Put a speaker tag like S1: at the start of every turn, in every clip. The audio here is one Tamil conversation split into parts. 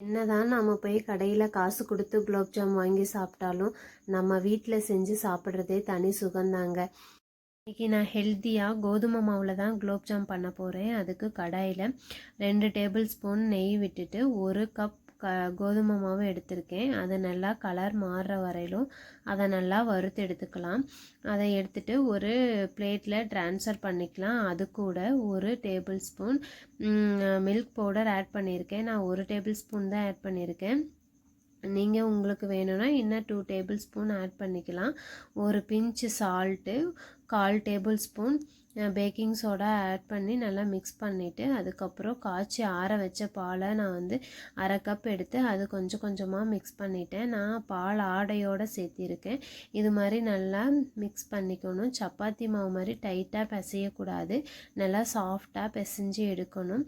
S1: என்னதான் நம்ம போய் கடையில் காசு கொடுத்து குலோப்ஜாம் வாங்கி சாப்பிட்டாலும் நம்ம வீட்டில் செஞ்சு சாப்பிட்றதே தனி சுகந்தாங்க. இன்றைக்கி நான் ஹெல்த்தியாக கோதுமை மாவில் தான் குலோப்ஜாம் பண்ண போகிறேன் அதுக்கு கடாயில் ரெண்டு டேபிள் ஸ்பூன் நெய் விட்டுட்டு ஒரு கப் க கோதுமை மாவு எடுத்திருக்கேன். அதை நல்லா கலர் மாறுற வரையிலும் அதை நல்லா வறுத்து எடுத்துக்கலாம். அதை எடுத்துட்டு ஒரு பிளேட்டில் ட்ரான்ஸ்ஃபர் பண்ணிக்கலாம். அது கூட ஒரு tablespoon milk powder add பண்ணியிருக்கேன். நான் ஒரு டேபிள் ஸ்பூன் தான் ஆட் பண்ணியிருக்கேன். நீங்கள் உங்களுக்கு வேணும்னா இன்னும் டூ டேபிள் ஸ்பூன் ஆட் பண்ணிக்கலாம். ஒரு பிஞ்சு சால்ட்டு கால் tablespoon baking soda add பண்ணி நல்லா மிக்ஸ் பண்ணிவிட்டு அதுக்கப்புறம் காய்ச்சி ஆற வச்ச பாலை நான் வந்து அரை கப் எடுத்து அது கொஞ்சம் கொஞ்சமாக மிக்ஸ் பண்ணிட்டேன். நான் பால் ஆடையோடு சேர்த்திருக்கேன். இது மாதிரி நல்லா மிக்ஸ் பண்ணிக்கணும். சப்பாத்தி மாவு மாதிரி டைட்டாக பிசையக்கூடாது. நல்லா சாஃப்டாக பிசைஞ்சு எடுக்கணும்.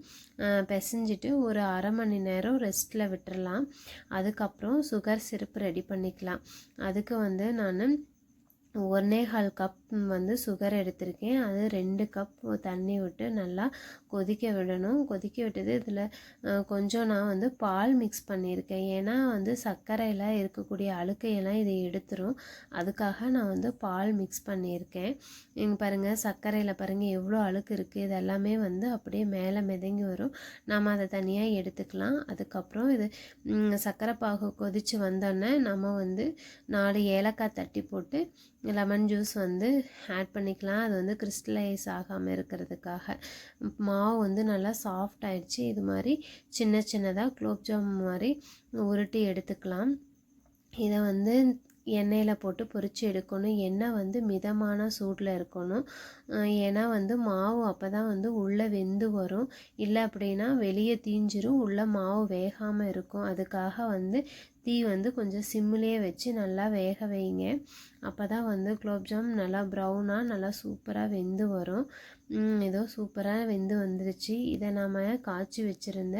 S1: பிசைஞ்சிட்டு ஒரு அரை மணி நேரம் ரெஸ்ட்டில் விட்டுறலாம். அதுக்கப்புறம் சுகர் சிரப் ரெடி பண்ணிக்கலாம். அதுக்கு வந்து நான் ஒன்றே கால் கப் வந்து சுகர் எடுத்திருக்கேன். அது ரெண்டு கப் தண்ணி விட்டு நல்லா கொதிக்க விடணும். கொதிக்க விட்டது இதில் கொஞ்சம் நான் வந்து பால் மிக்ஸ் பண்ணியிருக்கேன். ஏன்னா வந்து சர்க்கரையில் இருக்கக்கூடிய அழுக்கையெல்லாம் இதை எடுத்துரும். அதுக்காக நான் வந்து பால் மிக்ஸ் பண்ணியிருக்கேன். இங்கே பாருங்கள் சர்க்கரையில் பாருங்கள் எவ்வளோ அழுக்கு இருக்குது இதெல்லாமே வந்து அப்படியே மேலே மிதங்கி வரும். நம்ம அதை தனியாக எடுத்துக்கலாம். அதுக்கப்புறம் இது சர்க்கரை பாகு கொதித்து வந்தோடனே நம்ம வந்து நாலு ஏலக்காய் தட்டி போட்டு லெமன் ஜூஸ் வந்து ஆட் பண்ணிக்கலாம். அது வந்து கிறிஸ்டலைஸ் ஆகாமல் இருக்கிறதுக்காக. மாவு வந்து நல்லா சாஃப்ட் ஆகிடுச்சு இது மாதிரி சின்ன சின்னதாக குலோப்ஜாம் மாதிரி உருட்டி எடுத்துக்கலாம். இதை வந்து எண்ணெயில் போட்டு பொரித்து எடுக்கணும். எண்ணெய் வந்து மிதமான சூட்டில் இருக்கணும். ஏன்னா வந்து மாவு அப்போ தான் வந்து உள்ளே வெந்து வரும். இல்லை அப்படின்னா வெளியே தீஞ்சிரும். உள்ளே மாவு வேகாமல் இருக்கும். அதுக்காக வந்து தீ வந்து கொஞ்சம் சிம்மிலே வச்சு நல்லா வேக வைங்க. அப்போ தான் வந்து குலோப்ஜாம் நல்லா ப்ரௌனாக நல்லா சூப்பராக வெந்து வரும். ஏதோ சூப்பராக வெந்து வந்துருச்சு. இதை நாம் காய்ச்சி வச்சுருந்த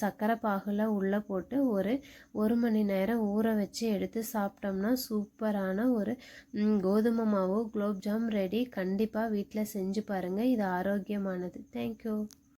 S1: சர்க்கரை பாகில் உள்ளே போட்டு ஒரு ஒரு மணி நேரம் ஊற வச்சு எடுத்து சாப்பிட்டோம்னா சூப்பரான ஒரு கோதுமை மாவு குலோப்ஜாம் ரெடி. கண்டிப்பாக வீட்டில் செஞ்சு பாருங்கள் இது ஆரோக்கியமானது. தேங்க்யூ